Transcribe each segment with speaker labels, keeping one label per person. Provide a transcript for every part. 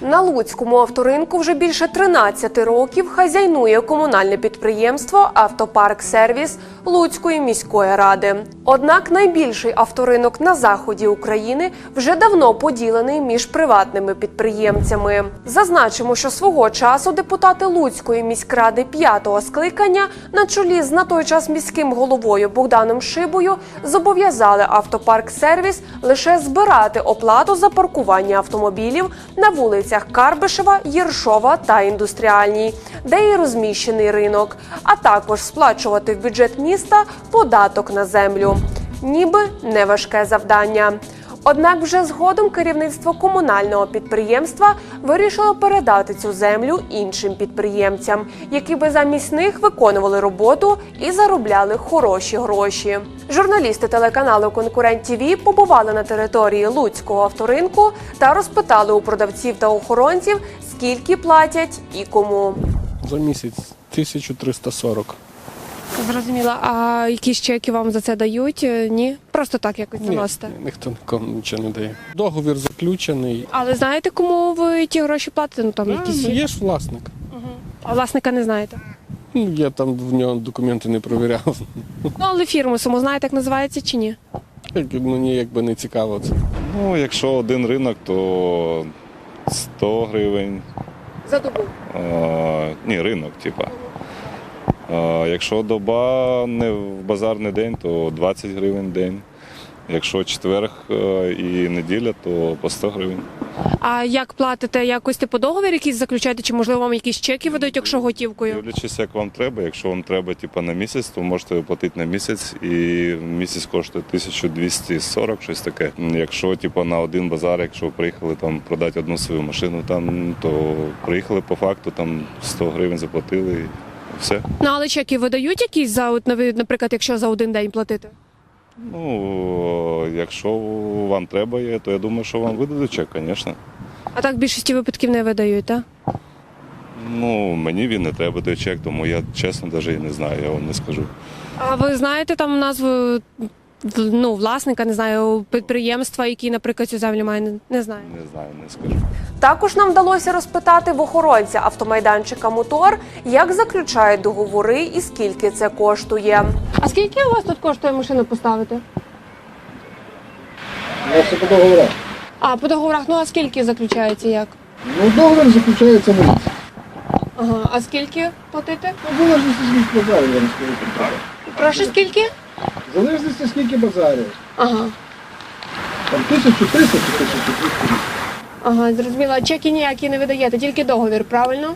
Speaker 1: На Луцькому авторинку вже більше 13 років хазяйнує комунальне підприємство Автопарк Сервіс Луцької міської ради. Однак найбільший авторинок на заході України вже давно поділений між приватними підприємцями. Зазначимо, що свого часу депутати Луцької міськради п'ятого скликання на чолі з на той час міським головою Богданом Шибою зобов'язали автопарк сервіс лише збирати оплату за паркування автомобілів на вулицях Карбишева, Єршова та Індустріальній, де і розміщений ринок, а також сплачувати в бюджет міста податок на землю. Ніби неважке завдання. Однак вже згодом керівництво комунального підприємства вирішило передати цю землю іншим підприємцям, які би замість них виконували роботу і заробляли хороші гроші. Журналісти телеканалу Конкурент ТІВІ побували на території Луцького авторинку та розпитали у продавців та охоронців, скільки платять і кому.
Speaker 2: За місяць 1340.
Speaker 1: Зрозуміла, а якісь чеки вам за це дають? Ні, просто так якось
Speaker 2: Ні, ніхто нікому нічого не дає. Договір заключений.
Speaker 1: Але знаєте, кому ви ті гроші платите? Ну там
Speaker 2: А,
Speaker 1: якісь
Speaker 2: ну,
Speaker 1: є.
Speaker 2: є ж власник.
Speaker 1: А власника не знаєте.
Speaker 2: Ну, я там в нього документи не провіряв.
Speaker 1: Ну але фірму саму знаєте, як називається чи ні?
Speaker 2: Як- Мені якби не цікаво це.
Speaker 3: Ну, якщо один ринок, то 100 гривень.
Speaker 1: За добу.
Speaker 3: Е, ні, ринок, типа. Якщо доба не в базарний день, то 20 гривень в день. Якщо четверг е, і неділя, то по 100 гривень.
Speaker 1: А як платите? Якось типу договір якийсь заключаєте, чи можливо вам якісь чеки видають, якщо готівкою?
Speaker 3: Дивлячись, як вам треба. Якщо вам треба типа, на місяць, то можете оплатити на місяць, і місяць коштує 1240, щось таке. Якщо типа, на один базар, якщо приїхали там продати одну свою машину, там, то приїхали по факту, там 100 гривень заплатили все.
Speaker 1: Ну але чеки видають якісь за от, наприклад, якщо за один день платити?
Speaker 3: Ну, якщо вам треба є, то я думаю, що вам видадуть чек, звісно.
Speaker 1: А так в більшості випадків не видають, так?
Speaker 3: Ну, мені він не треба той чек, тому я чесно навіть і не знаю, я вам не скажу.
Speaker 1: А ви знаєте там назву ну, власника, не знаю, підприємства, який, наприклад, цю землю має? Не- Не знаю.
Speaker 3: Не знаю, не скажу.
Speaker 1: Також нам вдалося розпитати в охоронця автомайданчика Мотор, як заключають договори і скільки це коштує. А скільки у вас тут коштує машину поставити?
Speaker 4: Це по договорах.
Speaker 1: А по договорах, ну а скільки заключається як?
Speaker 4: Ну, договір заключається на місяць.
Speaker 1: Ага, а скільки платити?
Speaker 4: Ну, в залежності скільки базарів, я не скажу.
Speaker 1: Прошу скільки?
Speaker 4: В залежності скільки базарів.
Speaker 1: Ага.
Speaker 4: Там 1300 чи 1200.
Speaker 1: Ага, зрозуміла. Чеки ніякі не видаєте, тільки договір, правильно?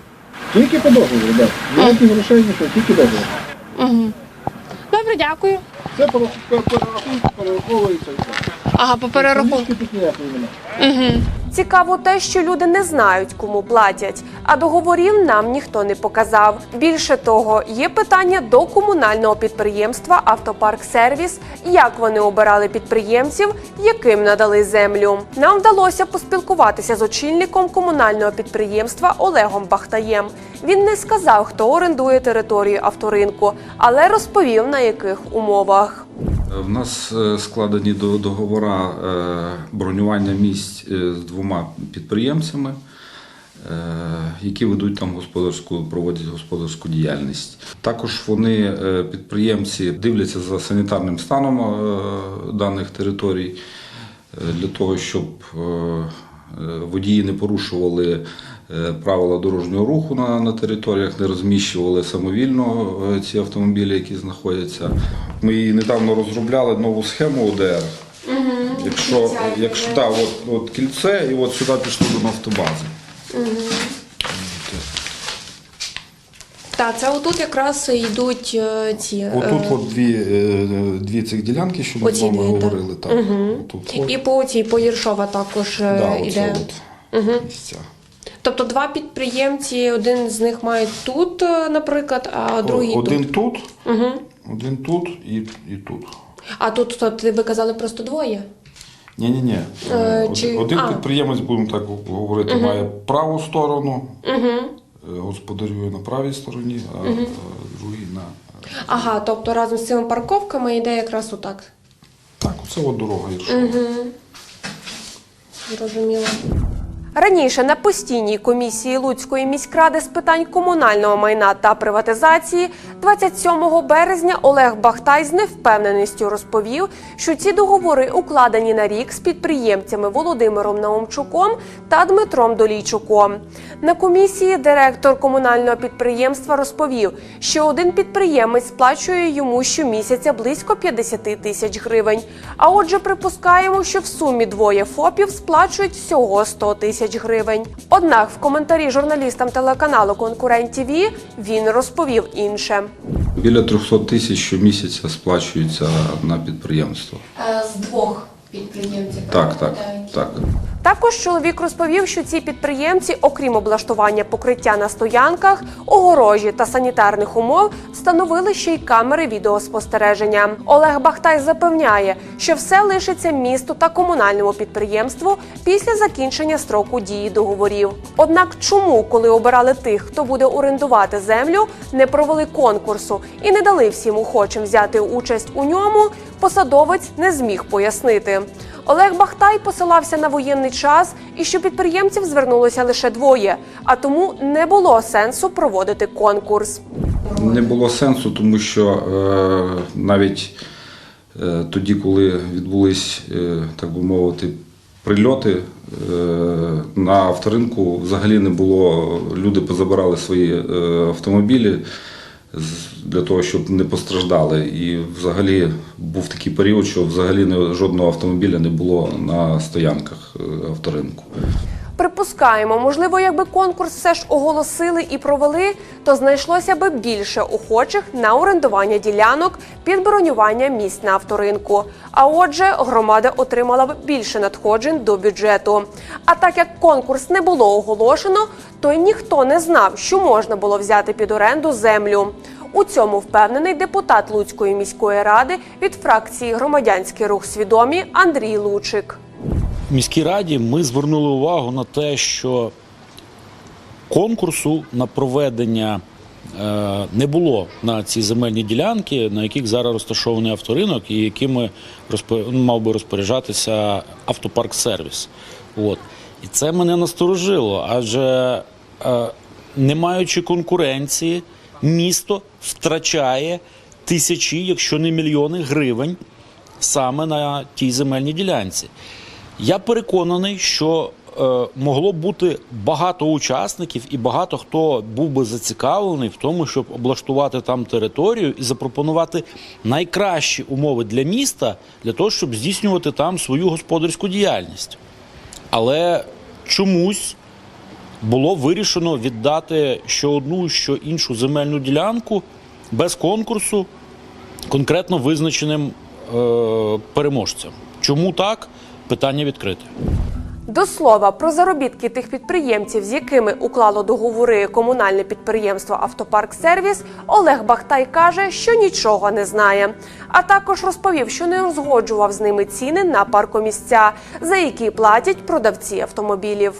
Speaker 4: Тільки по договору, так. Ніяких грошей, нічого, тільки договір.
Speaker 1: Угу. Добре, дякую.
Speaker 4: Це по по- по перераховується і все.
Speaker 1: Ага, по перерахунку.
Speaker 4: Комісії тут ніякої немає.
Speaker 1: Угу. Цікаво те, що люди не знають, кому платять, а договорів нам ніхто не показав. Більше того, є питання до комунального підприємства Автопарк Сервіс, як вони обирали підприємців, яким надали землю. Нам вдалося поспілкуватися з очільником комунального підприємства Олегом Бахтаєм. Він не сказав, хто орендує територію авторинку, але розповів на яких умовах.
Speaker 5: В нас е, складені до- договори е, бронювання місць е, з двома підприємцями, які ведуть там господарську, проводять господарську діяльність. Також вони, е, підприємці, дивляться за санітарним станом е, даних територій е, для того, щоб е, е, водії не порушували е, правила дорожнього руху на, на територіях, не розміщували самовільно е, ці автомобілі, які знаходяться. Ми її недавно розробляли нову схему ОДР. Якщо, якщо да, от, от кільце, і от сюди пішло до нафтобази.
Speaker 1: Так, це отут якраз йдуть е, ці
Speaker 5: Отут от дві, е, дві цих ділянки, що ми з
Speaker 1: Оці
Speaker 5: вами
Speaker 1: дві, так.
Speaker 5: говорили. Так. Отут, от.
Speaker 1: і по цій по Єршова також е,
Speaker 5: да, оце от місця.
Speaker 1: Тобто два підприємці, один з них має тут, е, наприклад, а другий
Speaker 5: Один
Speaker 1: тут.
Speaker 5: тут,
Speaker 1: Угу.
Speaker 5: один тут і, і тут.
Speaker 1: А тут тобто, ви казали просто двоє.
Speaker 5: Ні, ні, ні.
Speaker 1: Е, чи-
Speaker 5: Один
Speaker 1: а.
Speaker 5: підприємець, будемо так говорити, має праву сторону,
Speaker 1: Угу.
Speaker 5: е, господарює на правій стороні, а е, другий на.
Speaker 1: Ага, тобто разом з цими парковками йде якраз отак.
Speaker 5: Так, оце от дорога якщо.
Speaker 1: Зрозуміло. Раніше на постійній комісії Луцької міськради з питань комунального майна та приватизації 27 березня Олег Бахтай з невпевненістю розповів, що ці договори укладені на рік з підприємцями Володимиром Наумчуком та Дмитром Долійчуком. На комісії директор комунального підприємства розповів, що один підприємець сплачує йому щомісяця близько 50 тисяч гривень. А отже, припускаємо, що в сумі двоє ФОПів сплачують всього 100 тисяч гривень. Однак в коментарі журналістам телеканалу Конкурент ТВ він розповів інше.
Speaker 5: Біля 300 тисяч щомісяця сплачується на підприємство.
Speaker 6: Е, З двох підприємців.
Speaker 5: Так, так, так.
Speaker 1: Також чоловік розповів, що ці підприємці, окрім облаштування покриття на стоянках, огорожі та санітарних умов, встановили ще й камери відеоспостереження. Олег Бахтай запевняє, що все лишиться місту та комунальному підприємству після закінчення строку дії договорів. Однак, чому, коли обирали тих, хто буде орендувати землю, не провели конкурсу і не дали всім охочим взяти участь у ньому, посадовець не зміг пояснити. Олег Бахтай посилався на воєнний час і що підприємців звернулося лише двоє, а тому не було сенсу проводити конкурс.
Speaker 5: Не було сенсу, тому що е, навіть е, тоді, коли відбулись, е, так би мовити, прильоти е, на авторинку, взагалі не було. Люди позабирали свої е, автомобілі для того, щоб не постраждали. І взагалі був такий період, що взагалі жодного автомобіля не було на стоянках е, авторинку.
Speaker 1: Припускаємо, можливо, якби конкурс все ж оголосили і провели, то знайшлося би більше охочих на орендування ділянок під бронювання місць на авторинку. А отже, громада отримала б більше надходжень до бюджету. А так як конкурс не було оголошено, то й ніхто не знав, що можна було взяти під оренду землю. У цьому впевнений депутат Луцької міської ради від фракції Громадянський рух свідомі Андрій Лучик.
Speaker 7: Міській раді ми звернули увагу на те, що конкурсу на проведення е, не було на ці земельні ділянки, на яких зараз розташований авторинок, і якими ну, мав би розпоряджатися автопарк сервіс. От. І це мене насторожило, адже е, не маючи конкуренції, місто втрачає тисячі, якщо не мільйони гривень саме на тій земельній ділянці. Я переконаний, що е, могло бути багато учасників, і багато хто був би зацікавлений в тому, щоб облаштувати там територію і запропонувати найкращі умови для міста для того, щоб здійснювати там свою господарську діяльність. Але чомусь було вирішено віддати що одну, що іншу земельну ділянку без конкурсу конкретно визначеним е, переможцям. Чому так? Питання відкрите.
Speaker 1: До слова про заробітки тих підприємців, з якими уклало договори комунальне підприємство Автопарк Сервіс, Олег Бахтай каже, що нічого не знає. А також розповів, що не узгоджував з ними ціни на паркомісця, за які платять продавці автомобілів.